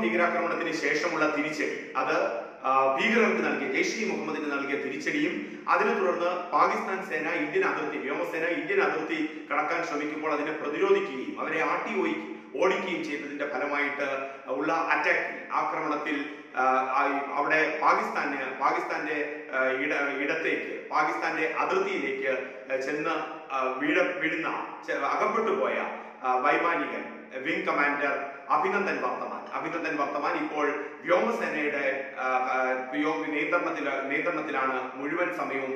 ഭീകരാക്രമണത്തിന് ശേഷമുള്ള തിരിച്ചടി. അത് ഭീകരർക്ക് നൽകിയ ജെയ്ഷെ മുഹമ്മദിന് നൽകിയ തിരിച്ചടിയും അതിനെ തുടർന്ന് പാകിസ്ഥാൻ സേന ഇന്ത്യൻ അതിർത്തി വ്യോമസേന ഇന്ത്യൻ അതിർത്തി കടക്കാൻ ശ്രമിക്കുമ്പോൾ അതിനെ പ്രതിരോധിക്കുകയും അവരെ ആട്ടി ഓടിക്കുകയും ചെയ്തതിന്റെ ഫലമായിട്ട് ഉള്ള അറ്റാക്കിൽ ആക്രമണത്തിൽ അവിടെ പാകിസ്ഥാന് പാകിസ്ഥാന്റെ ഇട ഇടത്തേക്ക് പാകിസ്ഥാന്റെ അതിർത്തിയിലേക്ക് ചെന്ന് വീഴ വീഴുന്ന അകപ്പെട്ടു പോയ വൈമാനികൻ വിംഗ് കമാൻഡർ അഭിനന്ദൻ വർത്തമാൻ. അഭിനന്ദൻ വർത്തമാൻ ഇപ്പോൾ വ്യോമസേനയുടെ നിയന്ത്രണത്തിൽ നിയന്ത്രണത്തിലാണ് മുഴുവൻ സമയവും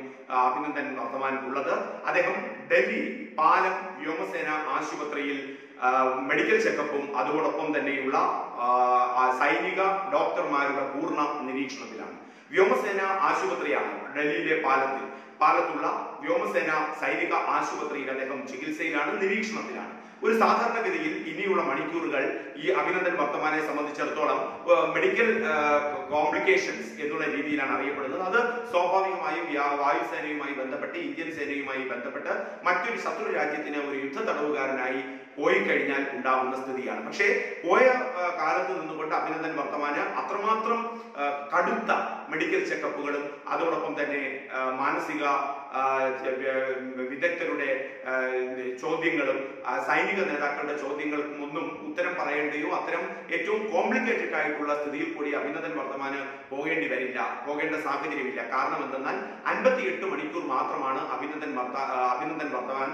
അഭിനന്ദൻ വർത്തമാൻ ഉള്ളത്. അദ്ദേഹം ഡൽഹി പാലം വ്യോമസേന ആശുപത്രിയിൽ മെഡിക്കൽ ചെക്കപ്പും അതോടൊപ്പം തന്നെയുള്ള സൈനിക ഡോക്ടർമാരുടെ പൂർണ നിരീക്ഷണത്തിലാണ്. വ്യോമസേന ആശുപത്രിയാണ് ഡൽഹിയിലെ പാലത്തിൽ. പാലത്തുള്ള വ്യോമസേന സൈനിക ആശുപത്രിയിൽ അദ്ദേഹം ചികിത്സയിലാണ് നിരീക്ഷണത്തിലാണ്. ഒരു സാധാരണഗതിയിൽ ഇനിയുള്ള മണിക്കൂറുകൾ ഈ അഭിനന്ദൻ വർത്തമാനെ സംബന്ധിച്ചിടത്തോളം മെഡിക്കൽ കോംപ്ലിക്കേഷൻസ് എന്നുള്ള രീതിയിലാണ് അറിയപ്പെടുന്നത്. അത് സ്വാഭാവികമായും വ്യാ- വായുസേനയുമായി ബന്ധപ്പെട്ട് ഇന്ത്യൻ സേനയുമായി ബന്ധപ്പെട്ട് മറ്റൊരു ശത്രു രാജ്യത്തിന് ഒരു യുദ്ധ തടവുകാരനായി പോയി കഴിഞ്ഞാൽ ഉണ്ടാവുന്ന സ്ഥിതിയാണ്. പക്ഷേ പോയ കാലത്ത് നിന്നുകൊണ്ട് അഭിനന്ദൻ വർത്തമാന് അത്രമാത്രം കടുത്ത മെഡിക്കൽ ചെക്കപ്പുകളും അതോടൊപ്പം തന്നെ മാനസിക വിദഗ്ധരുടെ ചോദ്യങ്ങളും സൈനിക നേതാക്കളുടെ ചോദ്യങ്ങൾക്കും ഒന്നും ഉത്തരം പറയേണ്ടയോ? അത്തരം ഏറ്റവും കോംപ്ലിക്കേറ്റഡ് ആയിട്ടുള്ള സ്ഥിതിയിൽ കൂടി അഭിനന്ദൻ വർത്തമാന് പോകേണ്ടി വരില്ല പോകേണ്ട സാഹചര്യമില്ല. കാരണം എന്തെന്നാൽ അൻപത്തിയെട്ട് മണിക്കൂർ മാത്രമാണ് അഭിനന്ദൻ അഭിനന്ദൻ വർത്തമാൻ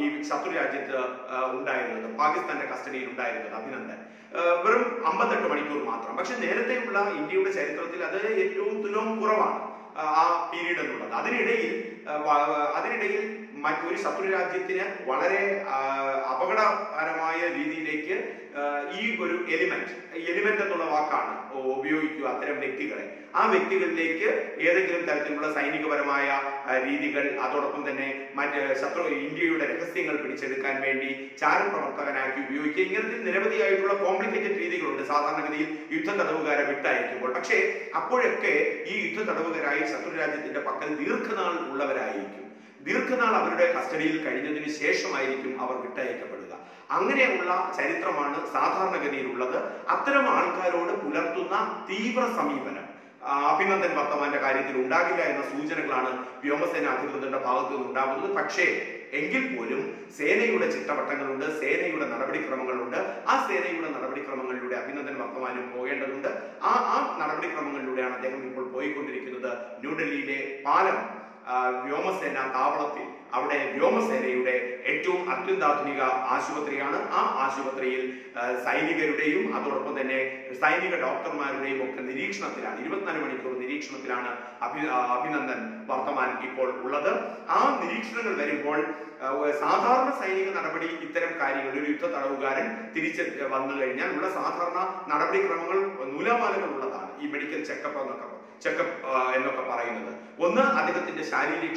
ഈ ശത്രു രാജ്യത്ത് ഉണ്ടായിരുന്നത് പാകിസ്ഥാന്റെ കസ്റ്റഡിയിൽ ഉണ്ടായിരുന്നത് അഭിനന്ദൻ. വെറും അമ്പത്തെട്ട് മണിക്കൂർ മാത്രം. പക്ഷെ നേരത്തെയുള്ള ഇന്ത്യയുടെ ചരിത്രത്തിൽ അത് ഏറ്റവും തുലവും കുറവാണ് ആ, പീരീഡ് എന്നുള്ളത് അതിനിടയിൽ അതിനിടയിൽ മറ്റൊരു ശത്രു രാജ്യത്തിന് വളരെ അപകടകരമായ രീതിയിലേക്ക് ഈ ഒരു എലിമെന്റ് എലിമെന്റ് എന്നുള്ള വാക്കാണ് ഉപയോഗിക്കുക അത്തരം വ്യക്തികളെ. ആ വ്യക്തികളിലേക്ക് ഏതെങ്കിലും തരത്തിലുള്ള സൈനികപരമായ രീതികൾ അതോടൊപ്പം തന്നെ മറ്റ് ശത്രു ഇന്ത്യയുടെ രഹസ്യങ്ങൾ പിടിച്ചെടുക്കാൻ വേണ്ടി ചാരൻ പ്രവർത്തകനാക്കി ഉപയോഗിക്കുക. ഇങ്ങനത്തെ നിരവധിയായിട്ടുള്ള കോംപ്ലിക്കേറ്റഡ് രീതികളുണ്ട്. സാധാരണഗതിയിൽ യുദ്ധ തടവുകാരെ വിട്ടയക്കുമ്പോൾ. പക്ഷേ അപ്പോഴൊക്കെ ഈ യുദ്ധ തടവുകാരായി ശത്രു രാജ്യത്തിന്റെ പക്കൽ ദീർഘനാൾ ഉള്ളവരായിരിക്കും. ദീർഘനാൾ അവരുടെ കസ്റ്റഡിയിൽ കഴിഞ്ഞതിന് ശേഷമായിരിക്കും അവർ വിട്ടയക്കപ്പെടുക. അങ്ങനെയുള്ള ചരിത്രമാണ് സാധാരണഗതിയിലുള്ളത്. അത്തരം ആൾക്കാരോട് പുലർത്തുന്ന തീവ്ര സമീപനം. അഭിനന്ദൻ വർത്തമാന്റെ കാര്യത്തിൽ ഉണ്ടാകില്ല എന്ന സൂചനകളാണ് വ്യോമസേന അധികൃതരുടെ ഭാഗത്തു നിന്ന് ഉണ്ടാകുന്നത്. പക്ഷേ എങ്കിൽ പോലും സേനയുടെ ചിട്ടവട്ടങ്ങളുണ്ട് സേനയുടെ നടപടിക്രമങ്ങളുണ്ട്. ആ സേനയുടെ നടപടിക്രമങ്ങളിലൂടെ അഭിനന്ദൻ വർത്തമാനും പോകേണ്ടതുണ്ട്. ആ ആ നടപടിക്രമങ്ങളിലൂടെയാണ് അദ്ദേഹം ഇപ്പോൾ പോയിക്കൊണ്ടിരിക്കുന്നത്. ന്യൂഡൽഹിയിലെ പാലം വ്യോമസേന താവളത്തിൽ അവിടെ വ്യോമസേനയുടെ ഏറ്റവും അത്യന്താധുനിക ആശുപത്രിയാണ്. ആ ആശുപത്രിയിൽ സൈനികരുടെയും അതോടൊപ്പം തന്നെ സൈനിക ഡോക്ടർമാരുടെയും ഒക്കെ നിരീക്ഷണത്തിലാണ് ഇരുപത്തിനാല് മണിക്കൂർ നിരീക്ഷണത്തിലാണ് അഭി അഭിനന്ദൻ വർത്തമാൻ ഇപ്പോൾ ഉള്ളത്. ആ നിരീക്ഷണങ്ങൾ വരുമ്പോൾ സാധാരണ സൈനിക നടപടി ഇത്തരം കാര്യങ്ങൾ ഒരു യുദ്ധ തടവുകാരൻ തിരിച്ച് വന്നു കഴിഞ്ഞാൽ ഉള്ള സാധാരണ നടപടിക്രമങ്ങൾ നൂലാമാലകൾ ഉള്ളതാണ് ഈ മെഡിക്കൽ ചെക്കപ്പ് എന്നൊക്കെ ചെക്കപ്പ് എന്നൊക്കെ പറയുന്നത്. ഒന്ന് അദ്ദേഹത്തിന്റെ ശാരീരിക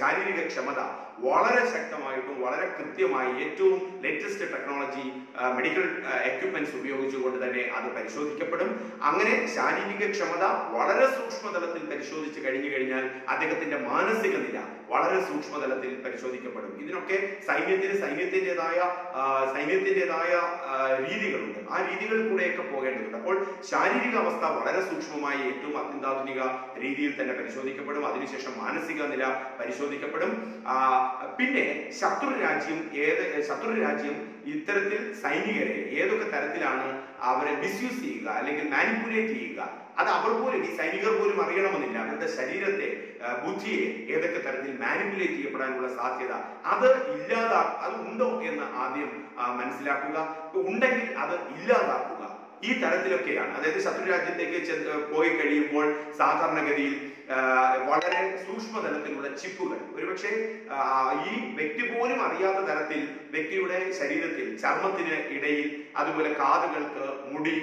ശാരീരിക ക്ഷമത God വളരെ ശക്തമായിട്ടും വളരെ കൃത്യമായി ഏറ്റവും ലേറ്റസ്റ്റ് ടെക്നോളജി മെഡിക്കൽ എക്യുപ്മെന്റ്സ് ഉപയോഗിച്ചുകൊണ്ട് തന്നെ അത് പരിശോധിക്കപ്പെടും. അങ്ങനെ ശാരീരിക ക്ഷമത വളരെ സൂക്ഷ്മതലത്തിൽ പരിശോധിച്ച് കഴിഞ്ഞു കഴിഞ്ഞാൽ അദ്ദേഹത്തിന്റെ മാനസിക നില വളരെ സൂക്ഷ്മതലത്തിൽ പരിശോധിക്കപ്പെടും. ഇതിനൊക്കെ സൈന്യത്തിന് സൈന്യത്തിന്റെതായ സൈന്യത്തിന്റെതായ രീതികളുണ്ട്. ആ രീതികളിൽ കൂടെയൊക്കെ പോകേണ്ടതുണ്ട്. അപ്പോൾ ശാരീരിക അവസ്ഥ വളരെ സൂക്ഷ്മമായി ഏറ്റവും അത്യന്താധുനിക രീതിയിൽ തന്നെ പരിശോധിക്കപ്പെടും. അതിനുശേഷം മാനസിക നില പരിശോധിക്കപ്പെടും. പിന്നെ ശത്രു രാജ്യം ഏത് ശത്രു രാജ്യം ഇത്തരത്തിൽ സൈനികരെ ഏതൊക്കെ തരത്തിലാണ് അവരെ മിസ്യൂസ് ചെയ്യുക അല്ലെങ്കിൽ മാനിപ്പുലേറ്റ് ചെയ്യുക? അത് അവർ പോലും ഈ സൈനികർ പോലും അറിയണമെന്നില്ല. അവരുടെ ശരീരത്തെ ബുദ്ധിയെ ഏതൊക്കെ തരത്തിൽ മാനിപ്പുലേറ്റ് ചെയ്യപ്പെടാനുള്ള സാധ്യത അത് ഇല്ലാതാ അത് ഉണ്ടോ എന്ന് ആദ്യം മനസ്സിലാക്കുക. ഉണ്ടെങ്കിൽ അത് ഇല്ലാതാക്കുക. ഈ തരത്തിലൊക്കെയാണ്. അതായത് ശത്രു രാജ്യത്തേക്ക് പോയി കഴിയുമ്പോൾ സാധാരണഗതിയിൽ വളരെ സൂക്ഷ്മതലത്തിലുള്ള ചിപ്പുകൾ. ഒരുപക്ഷെ ഈ വ്യക്തി പോലും അറിയാത്ത തരത്തിൽ വ്യക്തിയുടെ ശരീരത്തിൽ ചർമ്മത്തിന് ഇടയിൽ അതുപോലെ കാതുകൾക്ക് മുടി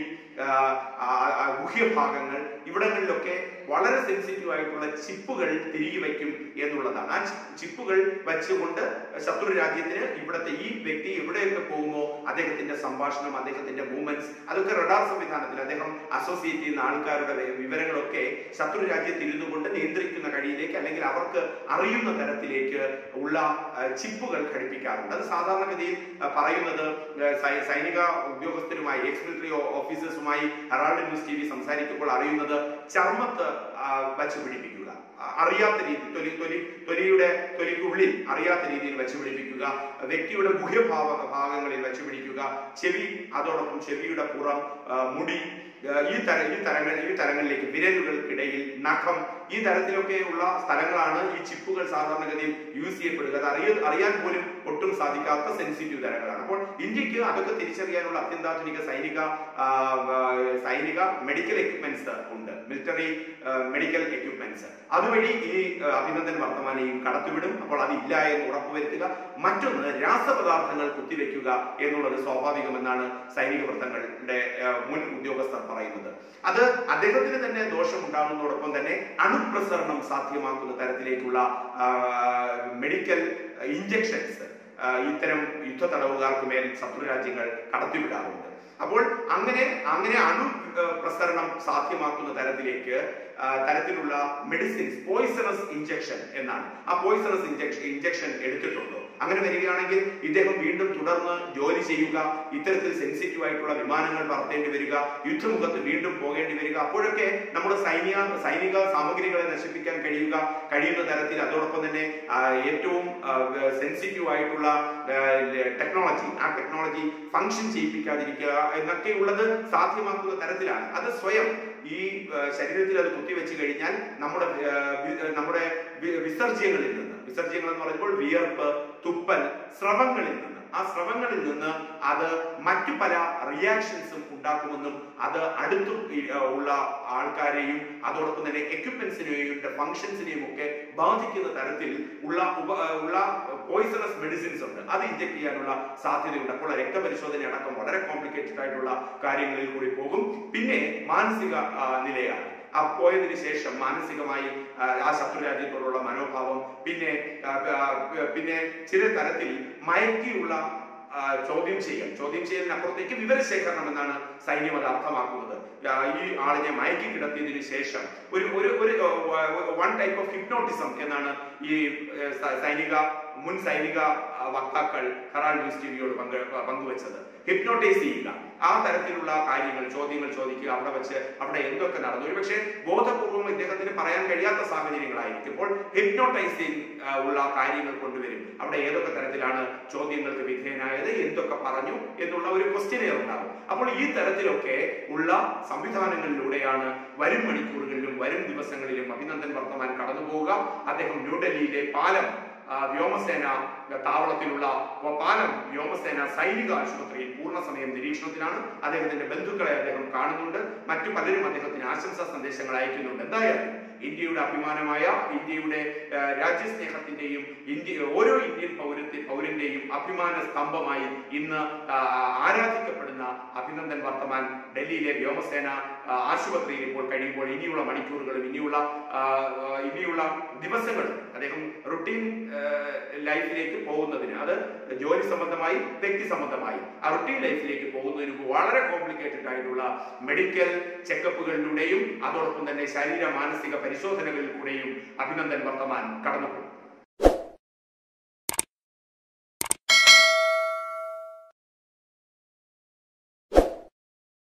ഗുഹ്യഭാഗങ്ങൾ ഇവിടങ്ങളിലൊക്കെ വളരെ സെൻസിറ്റീവ് ആയിട്ടുള്ള ചിപ്പുകൾ തിരികെ വയ്ക്കും എന്നുള്ളതാണ്. ആ ചിപ്പുകൾ വെച്ചുകൊണ്ട് ശത്രു രാജ്യത്തിന് ഇവിടുത്തെ ഈ വ്യക്തി എവിടെയൊക്കെ പോകുമോ അദ്ദേഹത്തിന്റെ സംഭാഷണം അദ്ദേഹത്തിന്റെ മൂവ്മെന്റ്സ് അതൊക്കെ റഡാർ സംവിധാനത്തിൽ അദ്ദേഹം അസോസിയേറ്റ് ചെയ്യുന്ന ആൾക്കാരുടെ വിവരങ്ങളൊക്കെ ശത്രു രാജ്യത്ത് ഇരുന്നു കൊണ്ട് നിയന്ത്രിക്കുന്ന കഴിയിലേക്ക് അല്ലെങ്കിൽ അവർക്ക് അറിയുന്ന തരത്തിലേക്ക് ഉള്ള ചിപ്പുകൾ ഘടിപ്പിക്കാറുണ്ട്. അത് സാധാരണഗതിയിൽ പറയുന്നത് സൈനിക ഉദ്യോഗസ്ഥരുമായി എക്സ് മിലിറ്ററി ഓഫീസേഴ്സുമായി ഹെറാൾഡ് ന്യൂസ് ടി വി സംസാരിക്കുമ്പോൾ അറിയുന്നത് ചർമ്മത്ത് വച്ച് പിടിപ്പിക്കുക. അറിയാത്ത രീതി തൊലി തൊലി തൊലിയുടെ തൊലിക്കുള്ളിൽ അറിയാത്ത രീതിയിൽ വെച്ച് പിടിപ്പിക്കുക. വ്യക്തിയുടെ ഗുഹ്യഭാവ ഭാഗങ്ങളിൽ വെച്ച് പിടിക്കുക. ചെവി അതോടൊപ്പം ചെവിയുടെ പുറം മുടി ഈ തര ഈ തരങ്ങൾ ഈ തരങ്ങളിലേക്ക് വിരലുകൾക്കിടയിൽ നഖം. ഈ തരത്തിലൊക്കെ ഉള്ള സ്ഥലങ്ങളാണ് ഈ ചിപ്പുകൾ സാധാരണഗതിയിൽ യൂസ് ചെയ്യപ്പെടുക. അത് അറിയ അറിയാൻ പോലും ഒട്ടും സാധിക്കാത്ത സെൻസിറ്റീവ് തരങ്ങളാണ്. അപ്പോൾ ഇന്ത്യയ്ക്ക് അതൊക്കെ തിരിച്ചറിയാനുള്ള അത്യന്താധുനിക സൈനിക സൈനിക മെഡിക്കൽ എക്യുപ്മെന്റ്സ് ഉണ്ട്. മിലിറ്ററി മെഡിക്കൽ എക്യുപ്മെന്റ്സ് അതുവഴി ഈ അഭിനന്ദൻ വർത്തമാനെയും കടത്തിവിടും. അപ്പോൾ അതില്ല എന്ന് ഉറപ്പുവരുത്തുക. മറ്റൊന്ന് രാസപദാർത്ഥങ്ങൾ കുത്തിവെക്കുക എന്നുള്ളത് സ്വാഭാവികമെന്നാണ് സൈനിക വൃത്തങ്ങളുടെ മുൻ ഉദ്യോഗസ്ഥർ പറയുന്നത്. അത് അദ്ദേഹത്തിന് തന്നെ ദോഷമുണ്ടാകുന്നതോടൊപ്പം തന്നെ അണുപ്രസരണം സാധ്യമാക്കുന്ന തരത്തിലേക്കുള്ള മെഡിക്കൽ ഇഞ്ചക്ഷൻസ് ഇത്തരം യുദ്ധ തടവുകാർക്ക് മേൽ ശത്രു രാജ്യങ്ങൾ കടത്തിവിടാറുണ്ട്. അപ്പോൾ അങ്ങനെ അങ്ങനെ അണു പ്രസരണം സാധ്യമാക്കുന്ന തരത്തിലേക്ക് തരത്തിലുള്ള മെഡിസിൻസ് പോയിസണസ് ഇഞ്ചക്ഷൻ എന്നാണ്. ആ പോയിസണസ് ഇഞ്ചക്ഷൻ ഇഞ്ചക്ഷൻ എടുത്തിട്ടുണ്ടോ? അങ്ങനെ വരികയാണെങ്കിൽ ഇദ്ദേഹം വീണ്ടും തുടർന്ന് ജോലി ചെയ്യുക ഇത്തരത്തിൽ സെൻസിറ്റീവ് ആയിട്ടുള്ള വിമാനങ്ങൾ പറത്തേണ്ടി വരിക യുദ്ധമുഖത്ത് വീണ്ടും പോകേണ്ടി വരിക അപ്പോഴൊക്കെ നമ്മുടെ സൈനിക സൈനിക സാമഗ്രികളെ നശിപ്പിക്കാൻ കഴിയുക കഴിയുന്ന തരത്തിൽ അതോടൊപ്പം തന്നെ ഏറ്റവും സെൻസിറ്റീവ് ആയിട്ടുള്ള ടെക്നോളജി ആ ടെക്നോളജി ഫങ്ഷൻ ചെയ്യിപ്പിക്കാതിരിക്കുക എന്നൊക്കെയുള്ളത് സാധ്യമാക്കുന്ന തരത്തിലാണ്. അത് സ്വയം ഈ ശരീരത്തിൽ അത് കുത്തിവെച്ച് കഴിഞ്ഞാൽ നമ്മുടെ നമ്മുടെ വിസർജ്യങ്ങളിൽ നിന്ന് വിസർജ്യങ്ങൾ എന്ന് പറയുമ്പോൾ വിയർപ്പ് തുപ്പൽ സ്രവങ്ങളിൽ നിന്ന് ആ സ്രവങ്ങളിൽ നിന്ന് അത് മറ്റു പല റിയാക്ഷൻസും ഉണ്ടാക്കുമെന്നും അത് അടുത്തു ഉള്ള ആൾക്കാരെയും അതോടൊപ്പം തന്നെ എക്യുപ്മെന്റ്സിനെയും ഫങ്ഷൻസിനെയും ഒക്കെ ബാധിക്കുന്ന തരത്തിൽ ഉള്ള ഉള്ള പോയിസണസ് മെഡിസിൻസ് ഉണ്ട്. അത് ഇഞ്ചക്ട് ചെയ്യാനുള്ള സാധ്യതയുണ്ട്. അപ്പോൾ രക്തപരിശോധന അടക്കം വളരെ കോംപ്ലിക്കേറ്റഡ് ആയിട്ടുള്ള കാര്യങ്ങളിൽ കൂടി പോകും. പിന്നെ മാനസിക നിലയാണ്. ആ പോയതിനു ശേഷം മാനസികമായി ആ, ശത്രുരാജ്യത്തോടുള്ള ശത്രു രാജ്യത്തോടുള്ള മനോഭാവം പിന്നെ പിന്നെ ചില തരത്തിൽ മയക്കിയുള്ള ചോദ്യം ചെയ്യൽ. ചോദ്യം ചെയ്യലിനപ്പുറത്തേക്ക് വിവരശേഖരണം എന്നാണ് സൈന്യം അത് അർത്ഥമാക്കുന്നത്. ഈ ആളിനെ മയക്കി കിടത്തിയതിന് ശേഷം ഒരു ഒരു വൺ ടൈപ്പ് ഓഫ് ഹിപ്നോട്ടിസം എന്നാണ് ഈ സൈനിക മുൻ സൈനിക വക്താക്കൾ ഹെറാൾഡ് ന്യൂസ് ടിവിയോട് പങ്ക് പങ്കുവച്ചത്. ഹിപ്നോട്ടൈസ് ചെയ്യുക. ആ തരത്തിലുള്ള കാര്യങ്ങൾ ചോദ്യങ്ങൾ ചോദിക്കുക അവിടെ വെച്ച് അവിടെ എന്തൊക്കെ നടന്നു. ഒരുപക്ഷെ ബോധപൂർവം ഇദ്ദേഹത്തിന് പറയാൻ കഴിയാത്ത സാഹചര്യങ്ങളായിരിക്കുമ്പോൾ ഹിപ്നോട്ടൈസിങ് ഉള്ള കാര്യങ്ങൾ കൊണ്ടുവരും. അവിടെ ഏതൊക്കെ തരത്തിലാണ് ചോദ്യങ്ങൾക്ക് വിധേയനായത് എന്തൊക്കെ പറഞ്ഞു എന്നുള്ള ഒരു ക്വസ്റ്റ്യനെയർ ഉണ്ടാകും. അപ്പോൾ ഈ തരത്തിലൊക്കെ ഉള്ള സംവിധാനങ്ങളിലൂടെയാണ് വരും മണിക്കൂറുകളിലും വരും ദിവസങ്ങളിലും അഭിനന്ദൻ വർത്തമാൻ കടന്നു പോവുക അദ്ദേഹം ന്യൂഡൽഹിയിലെ പാലം വ്യോമസേന താവളത്തിലുള്ള പാലം വ്യോമസേന സൈനിക ആശുപത്രിയിൽ പൂർണസമയം നിരീക്ഷണത്തിലാണ്. അദ്ദേഹത്തിന്റെ ബന്ധുക്കളെ അദ്ദേഹം കാണുന്നുണ്ട്. മറ്റു പലരും അദ്ദേഹത്തിന് ആശംസാ സന്ദേശങ്ങൾ അയക്കുന്നുണ്ട്. എന്തായാലും ഇന്ത്യയുടെ അഭിമാനമായ ഇന്ത്യയുടെ രാജ്യസ്നേഹത്തിന്റെയും ഇന്ത്യ ഓരോ ഇന്ത്യൻ പൗരത്തെ പൗരന്റെയും അഭിമാന സ്തംഭമായി ഇന്ന് ആരാധിക്കപ്പെടുന്ന അഭിനന്ദൻ വർത്തമാൻ ഡൽഹിയിലെ വ്യോമസേന ആശുപത്രിയിൽ ഇപ്പോൾ കഴിയുമ്പോൾ ഇനിയുള്ള മണിക്കൂറുകളും ഇനിയുള്ള ഇനിയുള്ള ദിവസങ്ങളും അദ്ദേഹം റുട്ടീൻ ലൈഫിലേക്ക് പോകുന്നതിന് അത് ജോലി സംബന്ധമായി വ്യക്തി സംബന്ധമായി ആ റുട്ടീൻ ലൈഫിലേക്ക് പോകുന്നതിന് വളരെ കോംപ്ലിക്കേറ്റഡ് ആയിട്ടുള്ള മെഡിക്കൽ ചെക്കപ്പുകളിലൂടെയും അതോടൊപ്പം തന്നെ ശരീര മാനസിക പരിശോധനകളിൽ കൂടെയും അഭിനന്ദൻ വർത്തമാൻ കടന്നുപോകും